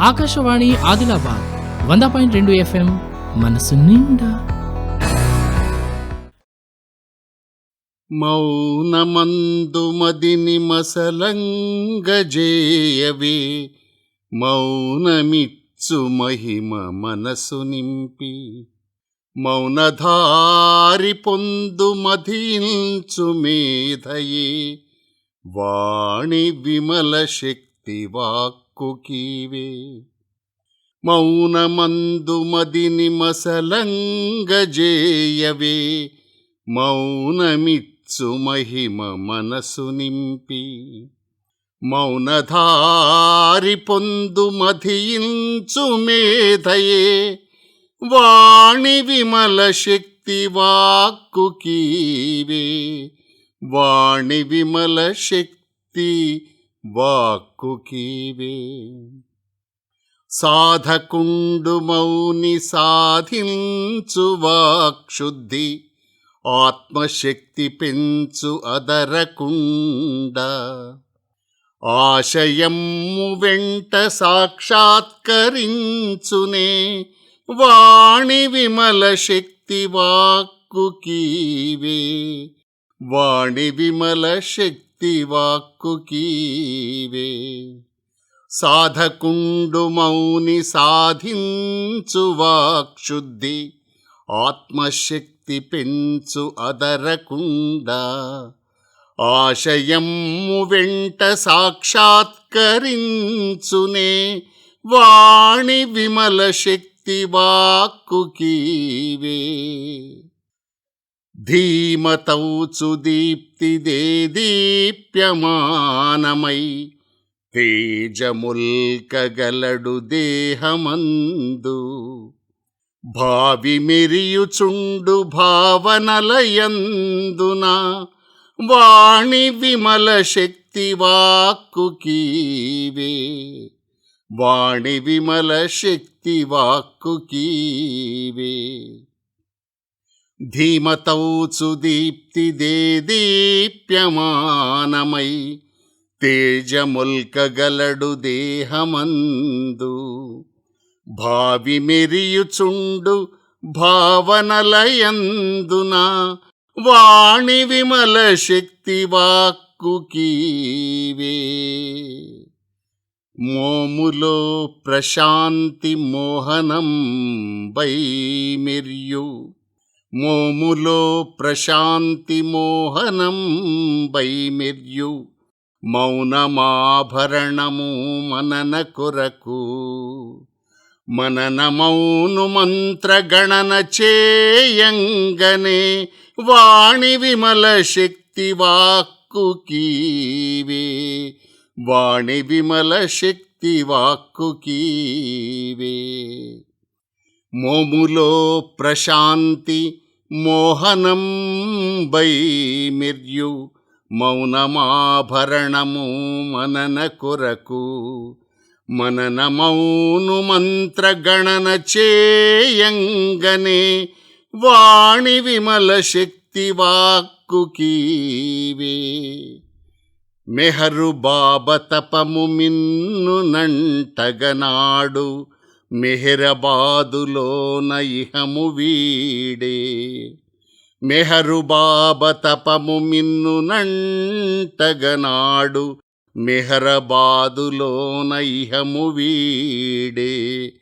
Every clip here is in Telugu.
ఆకాశవాణి ఆదిలాబాద్ వంద పాయింట్ రెండు ఎఫ్ఎం మనసు నిండా. మౌనమందు మదిని మసలంగజేయవే మౌనమిచ్చు మహిమ మనసు నింపి. మౌనధారి పొందు మధించు మేధయే వాణి విమల శక్తి వాక్ వాక్కుకీవే మౌనమందు మదిని మసలంగజేయవే మౌనమిత్సు మహిమ మనసు నింపి మౌనధారి పొందు మధియించు మేధయే వాణి విమల శక్తి వాక్కుకీవే వాణి విమల శక్తి వాక్కుకీవే సాధకుండు మౌని సాధించు వాక్శుద్ధి ఆత్మశక్తి పెంచు అదరకుండ ఆశయము వెంట సాక్షాత్కరించునే వాణి విమల శక్తి వాక్కుకీవే వాణి విమల శక్తి వాక్కు కీవే. సాధకుండు మౌని సాధించు వాక్శుద్ధి ఆత్మశక్తి పెంచు అదరకుండ. ఆశయము వెంట సాక్షాత్కరించునే వాణి విమల శక్తి వాక్కుకీవే ధీమతౌచు దీప్తిదే దీప్యమానమై తేజముల్కగలడు దేహమందు. భావి మెరియుచుండు భావనలయందున వాణి విమల శక్తి వాక్కు కీవే. వాణి విమల శక్తి వాక్కు కీవే. ధీమతౌచు దీప్తిదే దీప్యమానమై తేజముల్కగలడు దేహమందు. భావి మెరియుచుండు భావనలయందున వాణి విమల శక్తి వాక్కు కీవే. మోములో ప్రశాంతి మోహనం బై మెరియు మోములో ప్రశాంతి మోహనం బైమిర్యు మౌనమాభరణము మనన కొరకు. మనన మౌను మంత్రగణన చేయంగనే వాణి విమల శక్తి వాక్కు కీవే. వాణి విమల శక్తి వాక్కు కీవే. మోములో ప్రశాంతి మోహనంబై మిర్యు మౌనమాభరణము మనన కొరకు. మనన మౌను మంత్రగణన చేయంగనే వాణి విమల శక్తి వాక్కు కీవే. మెహరు బాబ తపము మిన్ను నంటగనాడు మెహరబాదులోన ఇహము వీడే. మెహరు బాబ తపము మిన్ను నంటగనాడు. మెహరబాదులోన ఇహము వీడే.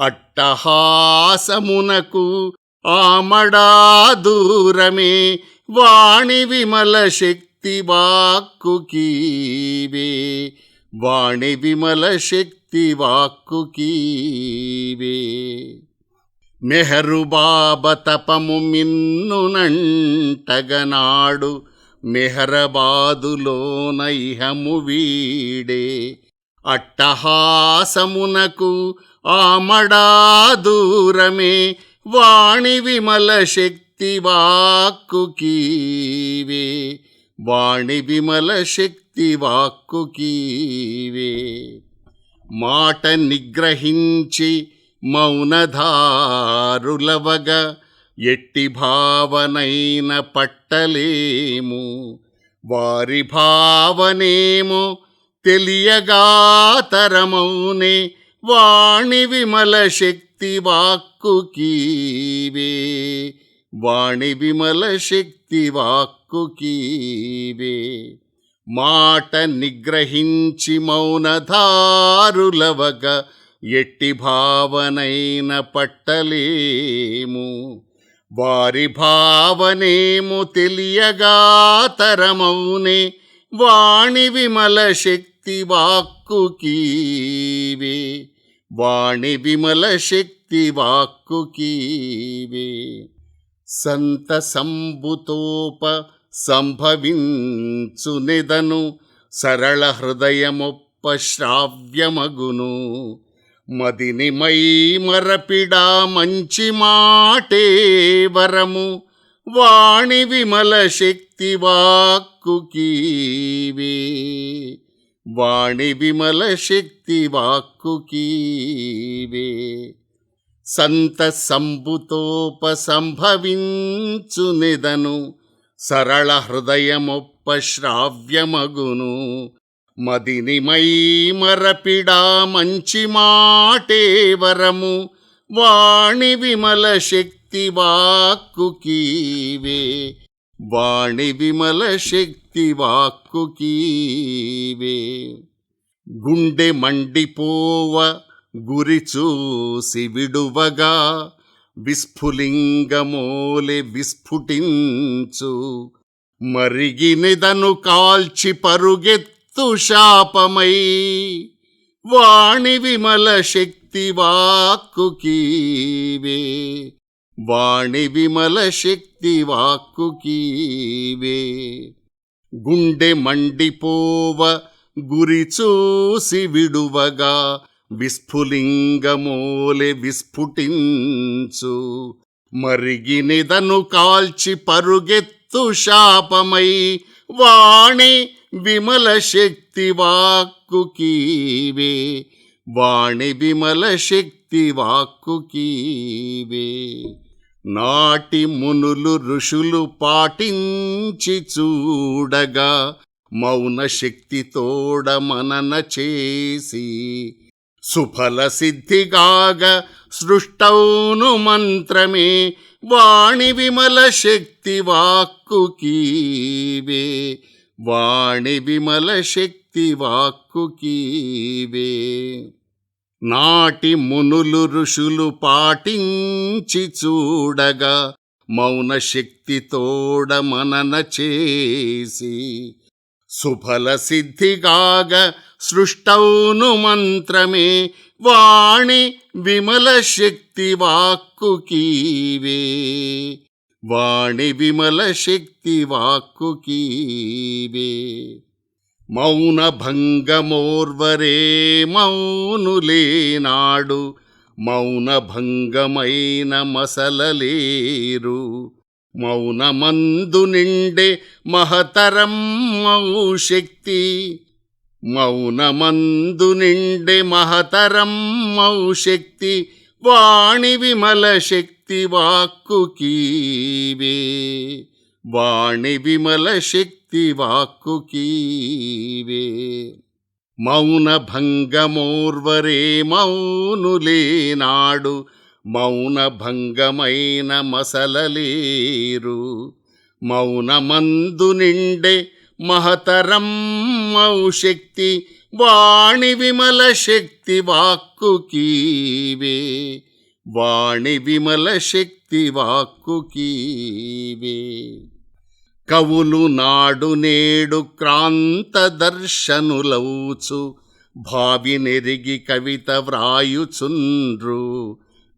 అట్టహాసమునకు ఆమడా దూరమే వాణి విమల శక్తి వాక్కు కీవే వాణి విమల శక్తి వాక్కు కీవే. మెహరుబాబ తపము మిన్నునంటగనాడు మెహరబాదులోన ఇహము వీడే. అట్టహాసమునకు ఆమడా దూరమే వాణి విమల శక్తి వాక్కు కీవే. వాణి విమల శక్తి వాక్కు కీవే. మాట నిగ్రహించి మౌనధారులవగ ఎట్టి భావనైన పట్టలేము. వారి భావనేమో తెలియగా తరమౌనే వాణి విమల శక్తి వాక్కుకీవే వాణి విమల శక్తి వాక్కుకీవే మాట నిగ్రహించి మౌనధారులవగ ఎట్టి భావనైన పట్టలేము. వారి భావనేము తెలియగా తరమౌనే వాణి విమల శక్తి వాక్కు కీవే. వాణి విమల శక్తి వాక్కు కీవే. సంత సంబుతోప సంభవించునిదను. సరళ హృదయమొప్ప శ్రావ్యమగును. మదిని మై మరపిడా మంచి మాటే వరము. వాణి విమల శక్తి వాక్కుకీవే వాణి విమల శక్తి వాక్కు సంత సంబుతోప సంభవించునిదను. సరళ హృదయముపశ్రావ్యమగును మదినిమై మరపిడా మంచి మాటే వరము. వాణి విమల శక్తి వాక్కుకీవే వాణి విమల శక్తి వాక్కుకీవే గుండె మండిపోవ గురి చూసి విడువగా. విస్ఫులింగమోలె విస్ఫుటించు. మరిగినిదను కాల్చి పరుగెత్తు శాపమై. వాణి విమల శక్తి వాక్కు కీవే. వాణి విమల శక్తి వాక్కు కీవే. గుండె మండిపోవ గురి చూసి విడువగా. విస్ఫులింగమోలె విస్ఫుటించు. మరిగినిదను కాల్చి పరుగెత్తు శాపమై వాణి విమల శక్తి వాక్కు కీవే. వాణి విమల శక్తి వాక్కు కీవే. నాటి మునులు ఋషులు పాటించి చూడగా మౌన శక్తి తోడ మనన చేసి సుఫల సిద్ధిగాగ సృష్టౌను మంత్రమే వాణి విమల శక్తి వాక్కు కీవే వాణి విమల శక్తి వాక్కు కీవే నాటి మునులు ఋషులు పాటించి చూడగా మౌన శక్తి తోడ మనన చేసి సుఫల సిద్ధిగాగ సృష్టౌను మంత్రమే వాణి విమల శక్తి వాక్కు కీవే వాణి విమల శక్తి వాక్కు కీవే మౌన భంగమోర్వరే మౌనులేనాడు మౌన భంగమైన మసలలేరు మౌనమందు నిండే మహతరం మౌ శక్తి మౌనమందు నిండే మహతరం మౌ శక్తి వాణి విమల శక్తి వాక్కు కీవే. వాణి విమల శక్తి వాక్కు కీవే. మౌన భంగమోర్వరే మౌనులేనాడు నాడు భంగమైన మసలలేరు. మౌనమందు నిండే మహతరం మౌ శక్తి వాణి విమల శక్తి వాక్కు కీవే. వాణి విమల శక్తి వాక్కు కీవే. కవులు నాడు నేడు క్రాంత దర్శనులవుచు భావి నెరిగి కవిత వ్రాయుచుండ్రు.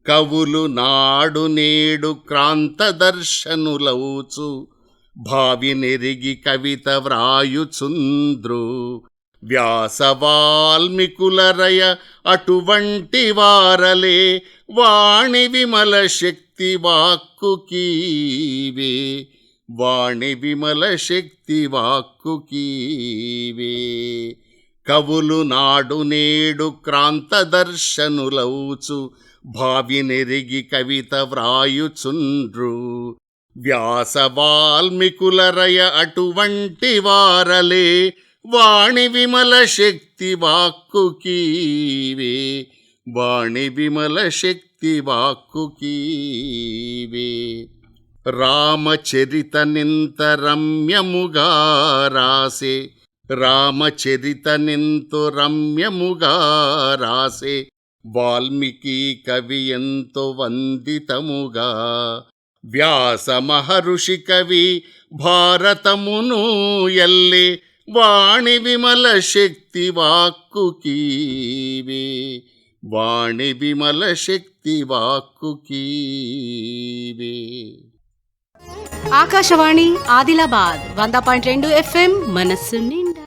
కవులు నాడు నేడు క్రాంత దర్శనులవుచు. భావి నెరిగి కవిత వ్రాయుచుంద్రు. వ్యాస వాల్మికులరయ అటువంటి వారలే. వాణి విమల శక్తి వాక్కుకీవే వాణి విమల శక్తి వాక్కుకీవే కవులు నాడు నేడు క్రాంత భావినెరిగి కవిత వ్రాయుచుండ్రు. వ్యాస వాల్మికులరయ అటువంటి వారలే వాణి విమల శక్తి వాక్కుకీవే వాణి విమల శక్తి వాక్కుకీవే రామచరిత నింత రమ్యముగా రాసే రామచరిత నింతు రమ్యముగా రాసే వాల్మీకి కవి ఎంతో వందితముగా. వ్యాస మహర్షి కవి భారతమును ఎల్లి వాణి విమల శక్తి వాక్కుకీవే వాణి విమల శక్తి వాక్కుకీవే ఆకాశవాణి ఆదిలాబాద్ వంద పాయింట్ రెండు ఎఫ్ఎం మనస్సు నిండా.